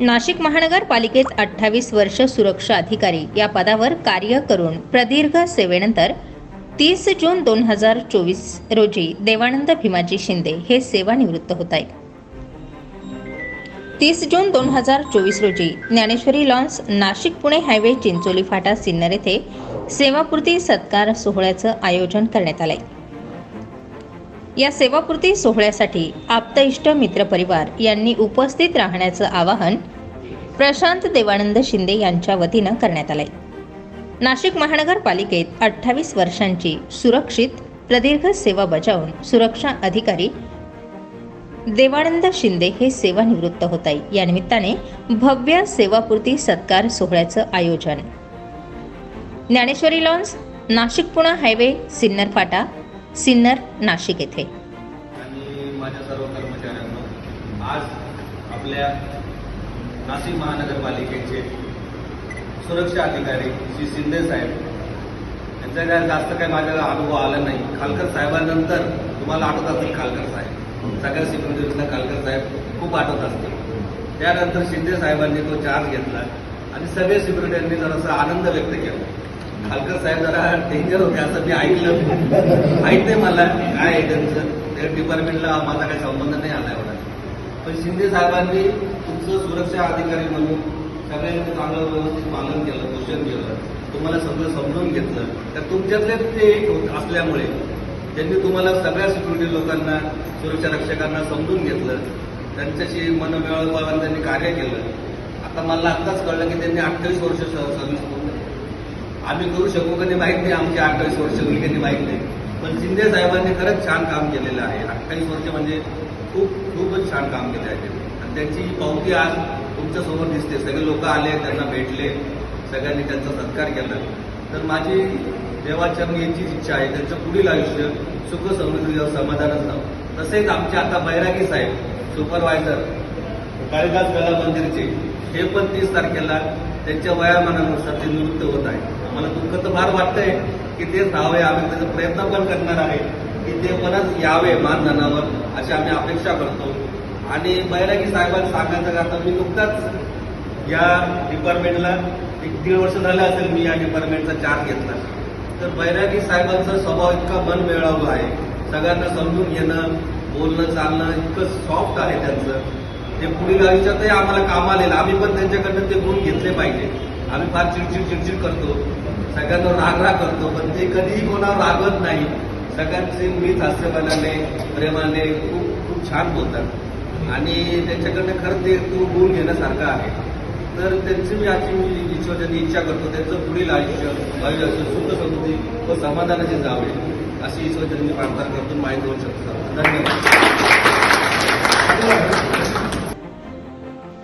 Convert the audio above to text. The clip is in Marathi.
नाशिक महानगरपालिकेत अठ्ठावीस वर्ष सुरक्षा अधिकारी या पदावर कार्य करून प्रदीर्घ सेवेनंतर तीस जून दोन हजार चोवीस रोजी देवानंद भीमाजी शिंदे हे सेवानिवृत्त होत आहेत तीस जून दोन हजार चोवीस रोजी ज्ञानेश्वरी लॉन्स नाशिक पुणे हायवे चिंचोली फाटा सिन्नर येथे सेवापूर्ती सत्कार सोहळ्याचं आयोजन करण्यात आलं आहे या सेवापूर्ती सोहळ्यासाठी आप्तइष्ट मित्रपरिवार यांनी उपस्थित राहण्याचं आवाहन प्रशांत देवानंद शिंदे यांच्या वतीनं करण्यात आलंय. नाशिक महानगरपालिकेत अठ्ठावीस वर्षांची सुरक्षित प्रदीर्घ सेवा बजावून सुरक्षा अधिकारी देवानंद शिंदे हे सेवानिवृत्त होत आहे या निमित्ताने भव्य सेवापूर्ती सत्कार सोहळ्याचं आयोजन. ज्ञानेश्वरी लॉन्स नाशिक पुणे हायवे सिन्नर फाटा सिन्नर नाशिक येथे. आणि माझ्या सर्व कर्मचाऱ्यांना आज आपल्या नाशिक महानगरपालिकेचे सुरक्षा अधिकारी श्री शिंदे साहेब यांचा काय जास्त काही माझ्या अनुभव आला नाही. खालकर साहेबांनंतर तुम्हाला आठवत असतील खालकर साहेब. सगळ्या सिक्युरिटीला खालकर साहेब खूप आठवत असतील. त्यानंतर शिंदे साहेबांनी तो चार्ज घेतला आणि सगळे सिक्युरिटींनी जरासा आनंद व्यक्त केला. खालकर साहेब जरा डेंजर होते असं मी ऐकलं. माहीत नाही मला. काय आहे त्यांचं त्या डिपार्टमेंटला माझा काही संबंध नाही आला एवढा. पण शिंदे साहेबांनी तुमचं सुरक्षा अधिकारी म्हणून सगळ्यांनी चांगलं व्यवस्थित पालन केलं पोषण केलं. तुम्हाला सगळं समजून घेतलं. तर तुमच्यातले ते एक असल्यामुळे त्यांनी तुम्हाला सगळ्या सिक्युरिटी लोकांना सुरक्षा रक्षकांना समजून घेतलं त्यांच्याशी मनमिळावून त्यांनी कार्य केलं. आता मला आत्ताच कळलं की त्यांनी अठ्ठावीस वर्ष सर्व्हिस आम्ही करू शकू का नाही माहीत नाही आमची अठ्ठावीस वर्ष होईल कधी नाही माहीत नाही. पण शिंदे साहेबांनी खरंच छान काम केलेलं आहे. अठ्ठावीस वर्ष म्हणजे खूप खूपच छान काम केले आहे आणि त्यांची पावती आज तुमच्यासमोर दिसते. सगळे लोक आले त्यांना भेटले सगळ्यांनी त्यांचा सत्कार केला. तर माझी देवाचरणी याचीच इच्छा आहे त्यांचं पुढील आयुष्य सुख समृद्धी समाधान समाधानच तसेच आमचे आता बैरागी साहेब सुपरवायझर कालिदास कला मंदिरचे हे पण तीस तारखेला त्यांच्या वयामानानुसार ते निवृत्त होत आहे आम्हाला दुःख तर फार वाटतंय की तेच राहावे आम्ही त्याचा प्रयत्न पण करणार आहे की ते परत यावे मानधनावर अशी आम्ही अपेक्षा करतो. आणि बैरागी साहेबांना सांगायचं का आता मी नुकताच या डिपार्टमेंटला एक दीड वर्ष झालं असेल मी या डिपार्टमेंटचा चार्ज घेतला. तर बैरागी साहेबांचा स्वभाव इतका मन मिळावला आहे. सगळ्यांना समजून घेणं बोलणं चालणं इतकं सॉफ्ट आहे त्यांचं. ते पुढील आयुष्यातही आम्हाला काम आलेलं. आम्ही पण त्यांच्याकडनं ते गुण घेतले पाहिजे. आम्ही फार चिडचिड चिडचिड करतो. सगळ्यांवर रागराग करतो पण ते कधीही कोणावर रागवत नाही. सगळ्यांचे मीच हास्यपणाने प्रेमाने खूप खूप छान बोलतात. आणि त्यांच्याकडनं खरं ते तो गुण घेण्यासारखं आहे. तर त्यांची मी आजची मी ईश्वराची इच्छा करतो त्यांचं पुढील आयुष्य आयुष्य सुख समृद्धी व समाधानाचे जावे अशी ईश्वराची मी प्रार्थना करतो माहिती होऊ शकतो. धन्यवाद.